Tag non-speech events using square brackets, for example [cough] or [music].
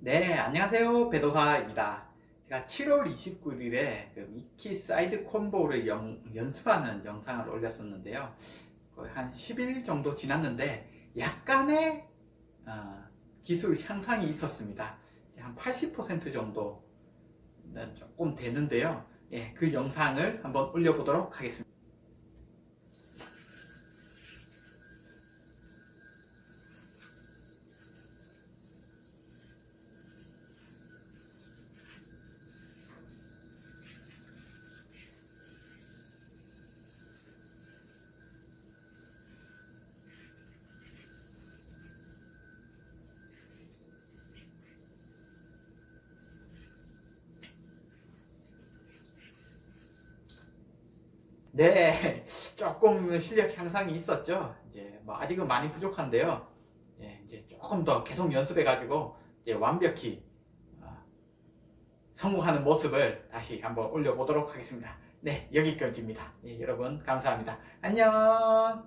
네, 안녕하세요. 배도사입니다. 제가 7월 29일에 그 미키 사이드 콤보를 영- 연습하는 영상을 올렸었는데요. 거의 한 10일 정도 지났는데 약간의 어, 기술 향상이 있었습니다. 한 80% 정도는 조금 되는데요. 예, 그 영상을 한번 올려보도록 하겠습니다. 네, [laughs] 조금 실력 향상이 있었죠. 이제 뭐 아직은 많이 부족한데요. 예, 이제 조금 더 계속 연습해가지고 이제 완벽히 어, 성공하는 모습을 다시 한번 올려보도록 하겠습니다. 네, 여기까지입니다. 예, 여러분 감사합니다. 안녕.